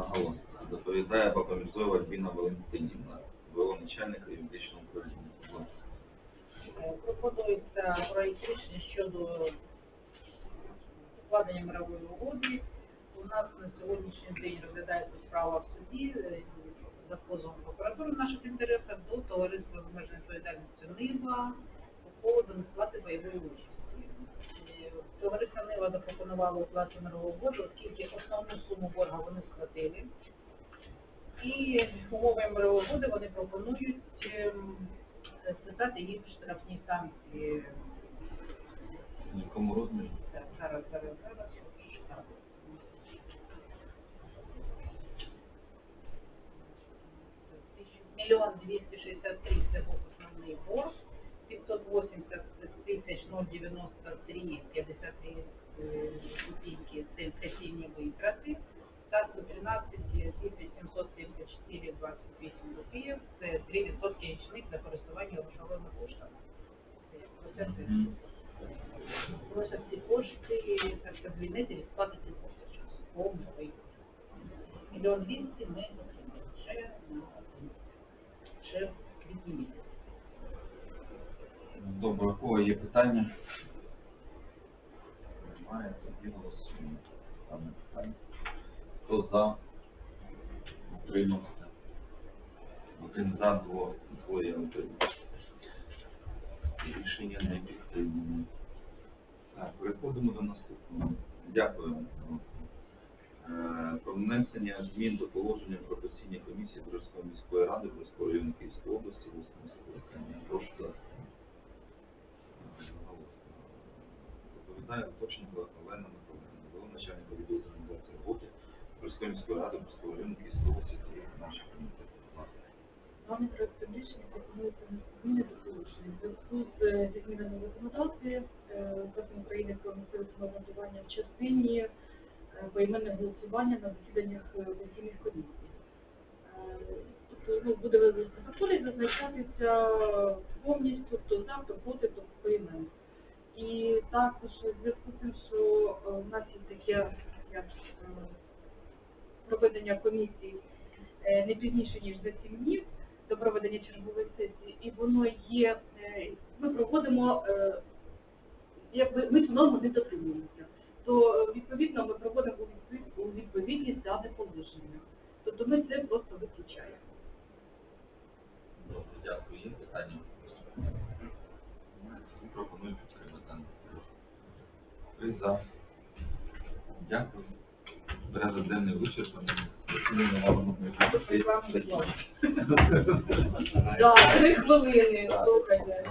Одноголосно. Доповідає Баба Мірзова Альбіна Валентинівна, ВО начальника юридичного управління. Пропонується проект рішення щодо укладення мирової угоди. У нас на сьогоднішній день розглядається справа в суді е, за позовом прокуратури в наших інтересах до товариства з обмеженою відповідальністю Нива по поводу несплати бойової участі. Товариство Нива запропонувало оплату мирову угоду, оскільки основну суму борга вони сплатили. І умови мирової угоди вони пропонують ем, списати їх штрафні санкції. В якому розмірі? Так, зараз, зараз, зараз. Мільйон двісті шістдесят три це був основний борг, 580 тисяч 093 53 13 774,28 копійок, це 3% за на користування грошовими коштами. Просто ці кошти, так що звільнити від сплати цих коштів. Повний вийде. Мільйон 200 ми отримали ще на в квітні місяці. Добре, у кого є питання? Немає, тоді голосуємо. Там питання. Хто за? Утримався. Один за, дво- двоє утримався. Рішення не підтримано. Так, переходимо до наступного. Дякую. Е, Про внесення змін до положення про постійні комісії Борської міської ради Борської району Київської області, восьмого скликання. Прошу за. Доповідає Точенко Олена Миколаївна, була начальника відділу роботи Борської міської ради Борського району Київської області та наших комітетів. Будь ласка. Даний проект рішення пропонується зміни до положення. В зв'язку з е, зі змінами в законодавстві е, України про місцеве самоврядування в частині е, поіменне голосування на засіданнях е, постійних комісій. Е, Тобто ну, буде в протоколі зазначатися повністю, хто за, хто проти, хто поіменно. І також в зв'язку з тим, що е, в нас є таке як е, проведення комісії е, не пізніше, ніж за 7 днів до проведення чергової сесії, і воно є, е, ми проводимо, е, якби ми цю норму не дотримуємося, то е, відповідно ми проводимо у відповідність дане положення. Тобто ми це просто виключаємо. Добре, дякую. Є питання? Пропоную підтримати. Три за. Дякую. Порядок денний вичерпаний. Депутата. Да, три хвилини, Так. слухайте.